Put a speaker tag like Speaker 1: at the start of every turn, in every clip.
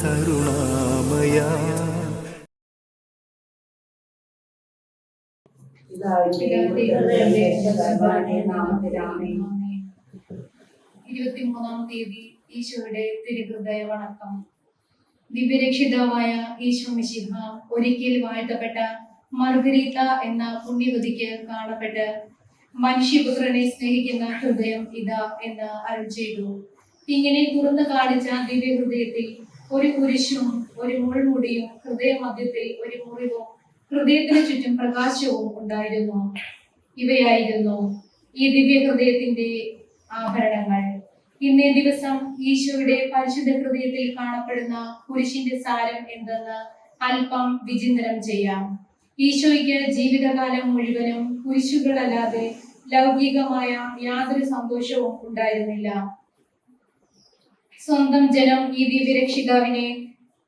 Speaker 1: കരുണാമയ.
Speaker 2: ഇരുപത്തിമൂന്നാം തീയതി ഈശോയുടെ തിരുഹൃദയ വണക്കം. ദിവ്യരക്ഷിതാവായ ഈശോ മിശിഹ ഒരിക്കൽ വാഴ്ത്തപ്പെട്ട മർഗരീത എന്ന പുണ്യവതിക്ക് കാണപ്പെട്ട് മനുഷ്യപുത്രനെ സ്നേഹിക്കുന്ന ഹൃദയം ഇതാ എന്ന് അരുൾ ചെയ്തു. ഇങ്ങനെ തുറന്നു കാണിച്ച ദിവ്യഹൃദയത്തിൽ ഒരു കുരിശും ഒരു മുൾമുടിയും ഹൃദയമധ്യത്തിൽ ഒരു മുറിവും ഹൃദയത്തിന് ചുറ്റും പ്രകാശവും ഉണ്ടായിരുന്നു. ഇവയായിരുന്നു ഈ ദിവ്യഹൃദയത്തിന്റെ ആഭരണങ്ങൾ. ഇന്നേ ദിവസം ഈശോയുടെ പരിശുദ്ധ ഹൃദയത്തിൽ കാണപ്പെടുന്ന കുരിശിന്റെ സാരം എന്തെന്ന് അല്പം വിചിന്തനം ചെയ്യാം. ഈശോയ്ക്ക് ജീവിതകാലം മുഴുവനും കുരിശുകളല്ലാതെ ലൗകികമായ യാതൊരു സന്തോഷവും ഉണ്ടായിരുന്നില്ല. സ്വന്തം ജനം ഈ ദിവ്യരക്ഷിതാവിനെ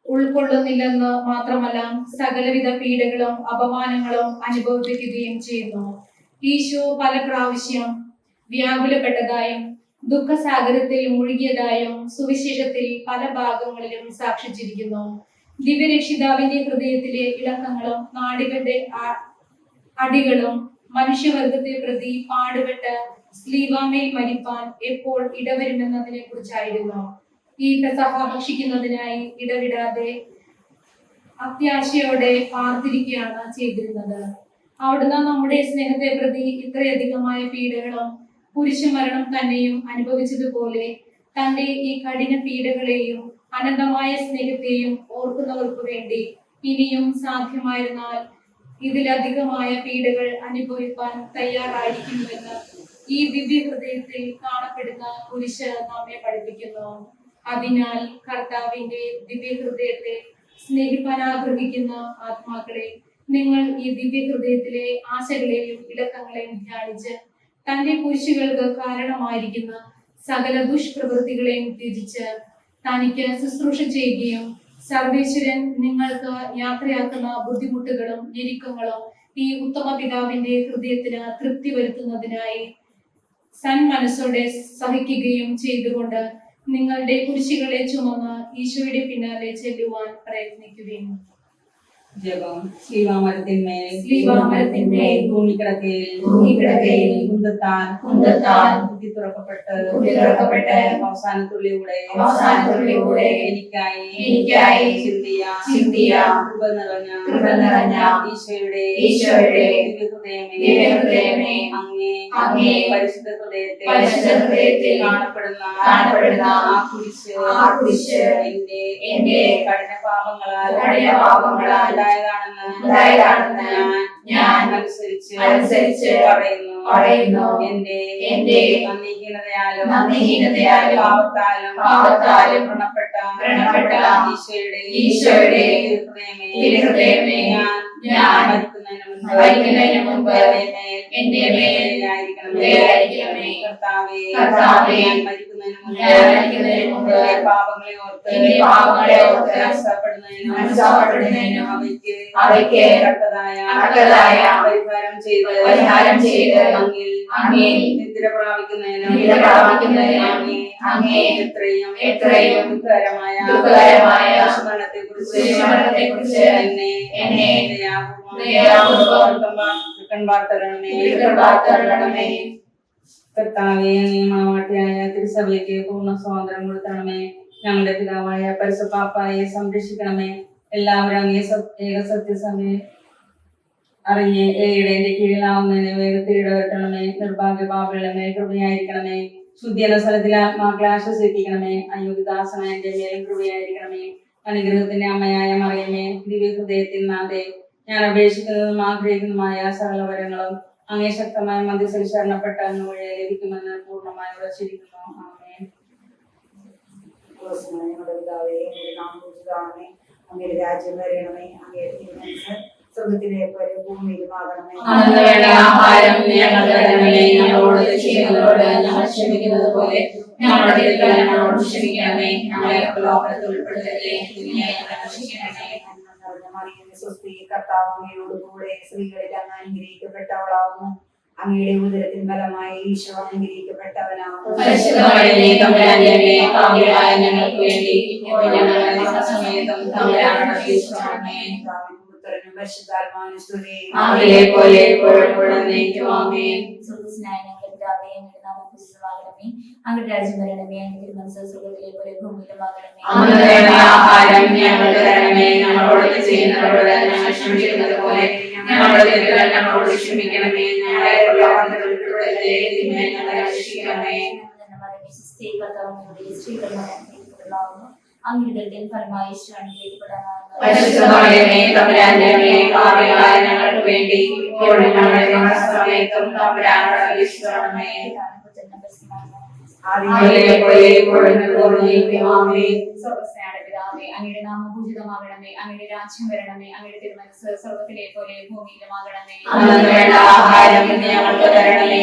Speaker 2: ഉൾക്കൊള്ളുന്നില്ലെന്ന് മാത്രമല്ല സകലവിധ പീഡകളും അപമാനങ്ങളും അനുഭവിപ്പിക്കുകയും ചെയ്യുന്നു. ഈശോ പല പ്രാവശ്യം വ്യാകുലപ്പെട്ടതായും ദുഃഖസാഗരത്തിൽ മുഴുകിയതായും സുവിശേഷത്തിൽ പല ഭാഗങ്ങളിലും സാക്ഷിച്ചിരിക്കുന്നു. ദിവ്യരക്ഷിതാവിന്റെ ഹൃദയത്തിലെ ഇളക്കങ്ങളും നാടികളുടെ അടികളും മനുഷ്യവർഗത്തെ പ്രതി പാടുപെട്ട് സ്ലീവാമേൽ മരിപ്പാൻ എപ്പോൾ ഇടവരുമെന്നതിനെ കുറിച്ചായിരുന്നു ഈ പെസഹ ഭക്ഷിക്കുന്നതിനായി ഇടവിടാതെ അത്യാശയോടെ പാർത്തിരിക്കുകയാണ് ചെയ്തിരുന്നത്. അവിടുന്ന് നമ്മുടെ സ്നേഹത്തെ പ്രതി ഇത്രയധികമായ പീഡകളും കുരിശുമരണം തന്നെയും അനുഭവിച്ചതുപോലെ തന്റെ ഈ കഠിന പീഡകളെയും അനന്തമായ സ്നേഹത്തെയും ഓർക്കുന്നവർക്ക് വേണ്ടി ഇനിയും സാധ്യമായിരുന്നാൽ ഇതിലധികമായ പീഡകൾ അനുഭവിക്കാൻ തയ്യാറായിരിക്കുന്നുവെന്ന് ഈ ദിവ്യ ഹൃദയത്തിൽ കാണപ്പെടുന്ന കുരിശ് നമ്മെ പഠിപ്പിക്കുന്നു. അതിനാൽ കർത്താവിന്റെ ദിവ്യഹൃദയത്തെ സ്നേഹിപ്പാൻ ആഗ്രഹിക്കുന്ന ആത്മാക്കളെ നിങ്ങൾ ഈ ദിവ്യഹൃദയത്തിലെ ആശകളെയും ഇലക്കങ്ങളെയും ധ്യാനിച്ച് തന്റെ കുരിശുകൾക്ക് കാരണമായിരിക്കുന്ന സകല ദുഷ്പ്രവൃത്തികളെയും ത്യജിച്ച് തനിക്ക് ശുശ്രൂഷ ചെയ്യുകയും സർവേശ്വരൻ നിങ്ങൾക്ക് യാത്രയാക്കുന്ന ബുദ്ധിമുട്ടുകളും ഞെരുക്കങ്ങളും ഈ ഉത്തമ പിതാവിന്റെ ഹൃദയത്തിന് തൃപ്തി വരുത്തുന്നതിനായി സന്മനസ്സോടെ സഹിക്കുകയും ചെയ്തുകൊണ്ട് നിങ്ങളുടെ കുരിശികളെ ചുമന്ന് ഈശോയുടെ പിന്നാലെ ചെല്ലുവാൻ പ്രയത്നിക്കുകയും.
Speaker 3: ജപം. ശ്രീവാമരത്തിന്മേൽ
Speaker 2: ശ്രീവാമരത്തിന്മേൽ
Speaker 3: ഭൂമിക്കിടക്കയിൽ
Speaker 2: ഭൂമിക്കിടക്കയിൽ
Speaker 3: കുന്തത്താൽ
Speaker 2: കുന്തത്താൽ
Speaker 3: കുത്തി തുറക്കപ്പെട്ട്
Speaker 2: കുത്തി തുറക്കപ്പെട്ട്
Speaker 3: അവസാനത്തുള്ളിലൂടെ
Speaker 2: അവസാനത്തുള്ളിലൂടെ
Speaker 3: എനിക്കായി
Speaker 2: എനിക്കായി
Speaker 3: ചിന്തിയ
Speaker 2: ചിന്തിയ
Speaker 3: കൃപ നിറഞ്ഞ
Speaker 2: കൃപ നിറഞ്ഞ
Speaker 3: ഈശോയുടെ അങ്ങേ പരിശുദ്ധ കാണപ്പെടുന്ന
Speaker 2: കാണപ്പെടുന്ന
Speaker 3: ആ കുരിശ്
Speaker 2: ആ കുരിശ്
Speaker 3: എന്റെ
Speaker 2: എന്റെ
Speaker 3: കഠിന പാപങ്ങളാൽ
Speaker 2: കഠിന പാപങ്ങളാൽ
Speaker 3: ഉണ്ടായതാണെന്ന് ഞാൻ അനുസരിച്ച്
Speaker 2: അനുസരിച്ച്
Speaker 3: പറയുന്നു
Speaker 2: പറയുന്നു.
Speaker 3: എന്റെ
Speaker 2: എന്റെ
Speaker 3: നന്ദിഹീനതയാലും
Speaker 2: നന്ദിഹീനതയാലും
Speaker 3: പാപത്താലും
Speaker 2: പാപത്താലും
Speaker 3: വ്രണപ്പെട്ട
Speaker 2: വ്രണപ്പെട്ട
Speaker 3: ഈശോയുടെ
Speaker 2: ഈശോയുടെ
Speaker 3: ഹൃദയമേ
Speaker 2: ഹൃദയമേ
Speaker 3: ഞാൻ
Speaker 2: ഞാൻ
Speaker 3: മരിക്കുന്നതിന്
Speaker 2: മുമ്പ്
Speaker 3: എന്റെ മേൽ ദയായിരിക്കണമേ. കർത്താവേ മരിക്കുന്നതിന് പാപങ്ങളെ ഓർത്ത്
Speaker 2: പാപങ്ങളെ ഓർത്ത്
Speaker 3: മനസ്സാപ്പെടുന്നതിനും അവയ്ക്ക്
Speaker 2: അവയ്ക്ക്
Speaker 3: തക്കതായ പരിഹാരം ചെയ്ത്
Speaker 2: പരിഹാരം ചെയ്ത്
Speaker 3: അങ്ങിൽ
Speaker 2: അങ്ങിൽ
Speaker 3: നിദ്ര പ്രാപിക്കുന്നതിനും
Speaker 2: നിദ്ര പ്രാപിക്കുന്നതിനും
Speaker 3: അങ്ങേ
Speaker 2: അങ്ങേ
Speaker 3: എത്രയും
Speaker 2: എത്രയും
Speaker 3: ദുഃഖകരമായ
Speaker 2: ദുഃഖകരമായ
Speaker 3: ദുഷ്മരണത്തെക്കുറിച്ച്
Speaker 2: ദുഷ്മരണത്തെക്കുറിച്ച്
Speaker 3: എന്നെ
Speaker 2: എന്നെ
Speaker 3: ദയാപൂർവം
Speaker 2: ദയാപൂർവം
Speaker 3: കൺപാർത്തരണമേ കർത്താവെ നിയമവാട്ടിയായ തിരുസഭയ്ക്ക് പൂർണ സ്വാതന്ത്ര്യം കൊടുത്തണമേ. ഞങ്ങളുടെ പിതാവായ പരിശുപാപ്പായെ സംരക്ഷിക്കണമേ. എല്ലാവരും അങ്ങേ ഏക സത്യസമയം അറിഞ്ഞ് ഏയുടെ കീഴിലാവുന്നതിന് വേഗത്തിൽ ഇടവരുത്തണമേ. നിർഭാഗ്യ പാപികളെ കൃപയായിരിക്കണമേ. ശുദ്ധിയെന്ന സ്ഥലത്തിൽ ആത്മാക്കളെ ആശ്വസിപ്പിക്കണമേ. അയോഗ്യദാസനായ എന്റെ മേലും കൃപയായിരിക്കണമേ. അനുഗ്രഹത്തിന്റെ അമ്മയായ മറിയമേ ദിവ്യഹൃദയത്തിൽ നാഥേ ഞാൻ അപേക്ഷിക്കുന്നതും ആഗ്രഹിക്കുന്നതുമായ സകലവരങ്ങളും അങ്ങേ ശക്തമായ മധ്യസ്ഥൽ ശരണപ്പെട്ട ലഭിക്കുമെന്ന് പൂർണമായി ഉറച്ചിരിക്കുന്നു. ആമേൻ.
Speaker 4: ഞങ്ങളുടെ പിതാവേ അങ്ങയുടെ രാജ്യം വരണമേ. തിരുമനസ് സ്വർഗത്തിലെ പോലെ ഭൂമിയിലുമാകണമേ
Speaker 2: അന്ന് വേണ്ട ആഹാരം ഞങ്ങൾക്ക് തരണമേ. ഞങ്ങളോട് തെറ്റ് ചെയ്യുന്നവരോട് ഞങ്ങൾ ക്ഷമിക്കുന്നത് പോലെ ഞങ്ങളുടെ തെറ്റുകൾ ഞങ്ങളോട് ക്ഷമിക്കണമേ. ഞങ്ങളെ പ്രലോഭനത്തിൽ ഉൾപ്പെടുത്തരുതേ തിന്മയെ ഞങ്ങളെ രക്ഷിക്കണമേ
Speaker 4: നിറഞ്ഞ മറിയമേ, സ്വസ്തി കർത്താവ് അങ്ങയോട് കൂടെ സ്ത്രീകളിൽ അങ്ങ് അനുഗ്രഹിക്കപ്പെട്ടവളാവുന്നു അങ്ങയുടെ ഉദരത്തിൻ ഫലമായി ഈശോ അനുഗ്രഹിക്കപ്പെട്ടവനാവുന്നു പുത്രനും പരിശുദ്ധാത്മാവിനും സ്തുതി.
Speaker 2: ആദിയിലെ പോലെ എപ്പോഴും എന്നേക്കും ആമേൻ.
Speaker 1: അങ്ങയുടെ രാജ്യം വരണമേ അങ്ങയുടെ തിരുമനസ് സ്വർഗത്തിലെ പോലെ
Speaker 2: ക്ഷമിക്കുന്നത് പോലെ ഞങ്ങളുടെ തെറ്റുകൾ ഞങ്ങളോട് ക്ഷമിക്കണമേ. ഞങ്ങളെ ഞങ്ങളെ രക്ഷിക്കണമേ.
Speaker 1: അങ്ങയുടെ ഫലമായി ഈശോ അനുഗ്രഹിക്കപ്പെടാനാകുന്നു സ്വർഗസ്നായ പിതാവേ അങ്ങയുടെ നാമം പൂജിതമാകണമേ. അങ്ങയുടെ രാജ്യം വരണമേ. അങ്ങയുടെ തിരുമനസ് സ്വർഗത്തിലെ പോലെ ഭൂമിയിലുമാകണമേ.
Speaker 2: ഞങ്ങൾക്ക് തരണമേ.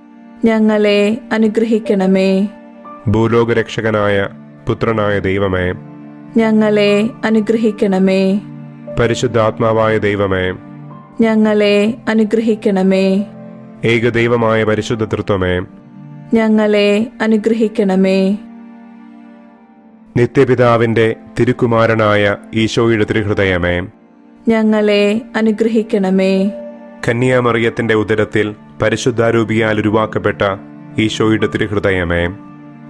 Speaker 5: ഞങ്ങളെ അനുഗ്രഹിക്കണമേ.
Speaker 6: ഭൂലോകരക്ഷകനായ പുത്രനായ ദൈവമേ.
Speaker 5: ഞങ്ങളെ അനുഗ്രഹിക്കണമേ.
Speaker 6: പരിശുദ്ധാത്മാവായ ദൈവമേ.
Speaker 5: ഞങ്ങളെ അനുഗ്രഹിക്കണമേ.
Speaker 6: ഏകദൈവമായ പരിശുദ്ധ തൃത്വമേ.
Speaker 5: ഞങ്ങളെ അനുഗ്രഹിക്കണമേ.
Speaker 6: നിത്യപിതാവിന്റെ തിരുക്കുമാരനായ ഈശോയുടെ തിരുഹൃദയമേ.
Speaker 5: ഞങ്ങളെ അനുഗ്രഹിക്കണമേ.
Speaker 6: കന്യാമറിയത്തിന്റെ ഉദരത്തിൽ പരിശുദ്ധാരൂപിയാൽ ഉരുവാക്കപ്പെട്ട ഈശോയുടെ തിരുഹൃദയമേ.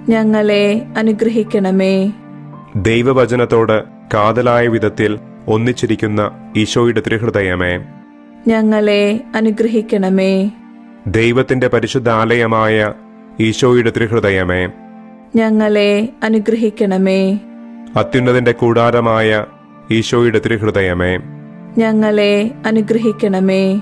Speaker 5: ഞങ്ങളെ അനുഗ്രഹിക്കണമേ.
Speaker 6: ദൈവവചനത്തോട് കാതലായ വിധത്തിൽ ഒന്നിച്ചിരിക്കുന്ന ഈശോയുടെ തിരുഹൃദയമേ.
Speaker 5: ഞങ്ങളെ അനുഗ്രഹിക്കണമേ.
Speaker 6: ദൈവത്തിന്റെ പരിശുദ്ധ ആലയമായ ഈശോയുടെ തിരുഹൃദയമേ.
Speaker 5: ഞങ്ങളെ അനുഗ്രഹിക്കണമേ.
Speaker 6: അത്യുന്നതിന്റെ കൂടാരമായ ഈശോയുടെ തിരുഹൃദയമേ.
Speaker 5: ഞങ്ങളെ അനുഗ്രഹിക്കണമേ.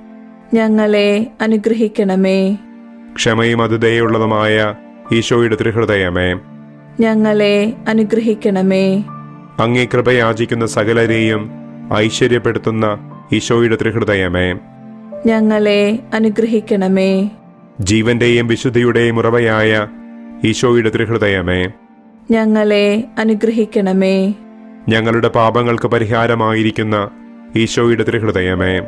Speaker 5: ഞങ്ങളെ അനുഗ്രഹിക്കണമേ.
Speaker 6: ക്ഷമയും അതിഥേയുള്ളതുമായ ഈശോയുടെ തിരുഹൃദയമേ.
Speaker 5: ഞങ്ങളെ അനുഗ്രഹിക്കണമേ.
Speaker 6: അങ്ങേ കൃപയാചിക്കുന്ന സകലരെയും ഐശ്വര്യപ്പെടുത്തുന്ന ഈശോയുടെ തിരുഹൃദയമേ.
Speaker 5: ഞങ്ങളെ അനുഗ്രഹിക്കണമേ.
Speaker 6: ജീവന്റെയും വിശുദ്ധിയുടെയും ഉറവയായ ഈശോയുടെ തിരുഹൃദയമേ.
Speaker 5: ഞങ്ങളെ അനുഗ്രഹിക്കണമേ.
Speaker 6: ഞങ്ങളുടെ പാപങ്ങൾക്ക് പരിഹാരമായിരിക്കുന്ന ഈശോയുടെ തിരുഹൃദയമേ.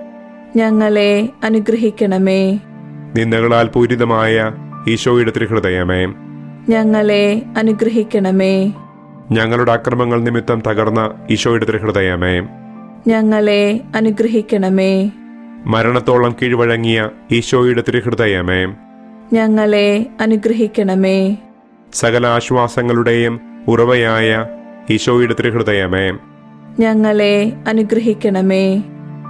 Speaker 5: ഞങ്ങളെ അനുഗ്രഹിക്കണമേ.
Speaker 6: നിന്ദകളാൽ പൂരിതമായ ഈശോയുടെ തിരുഹൃദയമേ.
Speaker 5: ഞങ്ങളെ അനുഗ്രഹിക്കണമേ.
Speaker 6: ഞങ്ങളുടെ അക്രമങ്ങൾ നിമിത്തം തകർന്ന ഈശോയുടെ തിരുഹൃദയമേ.
Speaker 5: ഞങ്ങളെ അനുഗ്രഹിക്കണമേ.
Speaker 6: മരണത്തോളം കീഴ്വഴങ്ങിയ ഈശോയുടെ തിരുഹൃദയമേ.
Speaker 5: ഞങ്ങളെ അനുഗ്രഹിക്കണമേ.
Speaker 6: സകല ആശ്വാസങ്ങളുടെയും ഉറവയായ ഈശോയുടെ തിരുഹൃദയമേ.
Speaker 5: ഞങ്ങളെ അനുഗ്രഹിക്കണമേ.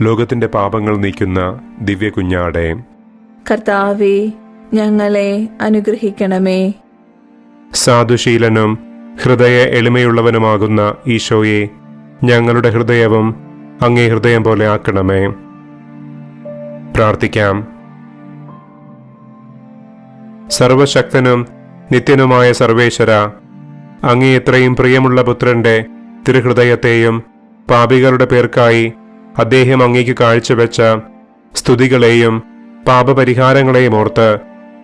Speaker 6: ലോകത്തിന്റെ പാപങ്ങൾ നീക്കുന്ന ദിവ്യ കുഞ്ഞാടെ
Speaker 5: കർത്താവെ ഞങ്ങളെ അനുഗ്രഹിക്കണമേ.
Speaker 6: സാധുശീലനും ഹൃദയ എളിമയുള്ളവനുമാകുന്ന ഈശോയെ ഞങ്ങളുടെ ഹൃദയവും അങ്ങേ ഹൃദയം പോലെ ആക്കണമേ. പ്രാർത്ഥിക്കാം. സർവശക്തനും നിത്യനുമായ സർവേശ്വര അങ്ങേ ഇത്രയും പ്രിയമുള്ള പുത്രന്റെ തിരുഹൃദയത്തെയും പാപികളുടെ പേർക്കായി അദ്ദേഹം അങ്ങേക്ക് കാഴ്ചവെച്ച സ്തുതികളെയും പാപപരിഹാരങ്ങളെയും ഓർത്ത്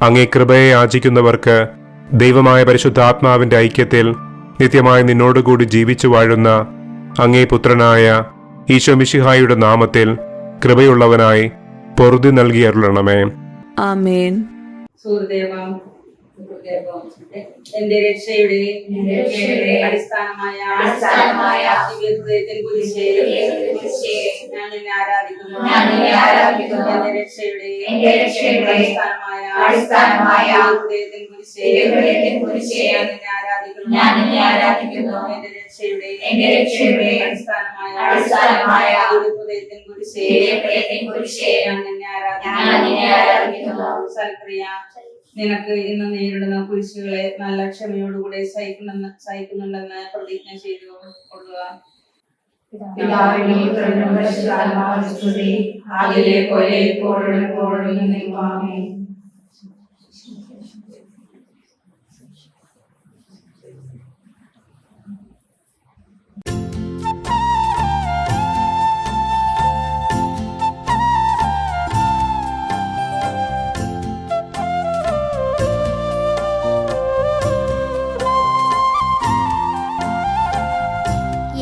Speaker 6: അങ്ങേ കൃപയെ യാചിക്കുന്നവർക്ക് ദൈവമായ പരിശുദ്ധാത്മാവിന്റെ ഐക്യത്തിൽ നിത്യമായി നിന്നോടുകൂടി ജീവിച്ചു വാഴുന്ന അങ്ങേ പുത്രനായ ഈശോ മിശിഹായുടെ നാമത്തിൽ കൃപയുള്ളവനായി പൊറുതി നൽകി അരുളണമേ.
Speaker 5: ആമേൻ.
Speaker 3: സൂര്യദേവം എന്റെ രക്ഷയുടെ അടിസ്ഥാനമായ
Speaker 1: അടിസ്ഥാനമായ
Speaker 3: ദിവ്യഹൃദയത്തിൻ കുരിശേ നിന്നെ ആരാധിക്കുന്നു
Speaker 1: ഞാൻ നിന്നെ ആരാധിക്കുന്നു.
Speaker 3: എന്റെ രക്ഷയുടെ
Speaker 1: എന്റെ രക്ഷയുടെ
Speaker 3: അടിസ്ഥാനമായ
Speaker 1: അടിസ്ഥാനമായ
Speaker 3: ദിവ്യഹൃദയത്തിൻ കുരിശേ
Speaker 1: ദിവ്യഹൃദയത്തിൻ കുരിശേ
Speaker 3: ഞാൻ നിന്നെ ആരാധിക്കുന്നു
Speaker 1: ഞാൻ നിന്നെ ആരാധിക്കുന്നു.
Speaker 3: എന്റെ രക്ഷയുടെ
Speaker 1: എന്റെ രക്ഷയുടെ
Speaker 3: അടിസ്ഥാനമായ
Speaker 1: അടിസ്ഥാനമായ
Speaker 3: ദിവ്യഹൃദയത്തിൻ കുരിശേ
Speaker 1: ദിവ്യഹൃദയത്തിൻ കുരിശേ
Speaker 3: ഞാൻ നിന്നെ
Speaker 1: ഞാൻ നിന്നെ ആരാധിക്കുന്നു.
Speaker 3: സൽക്രിയ നിനക്ക് ഇന്ന് നേരിടുന്ന കുരിശുകളെ നല്ല ക്ഷമയോടുകൂടെ സഹിക്കുന്നെന്ന് സഹിക്കുന്നുണ്ടെന്ന് പ്രതിജ്ഞ ചെയ്തു കൊള്ളുക
Speaker 4: പിതാവിനെ പ്രണവശാൽമാസ്തുതി അതിലെ പോലെ ഇപ്പോഴും എപ്പോഴും നിൽക്കാമേ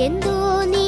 Speaker 4: എന്തോ നീ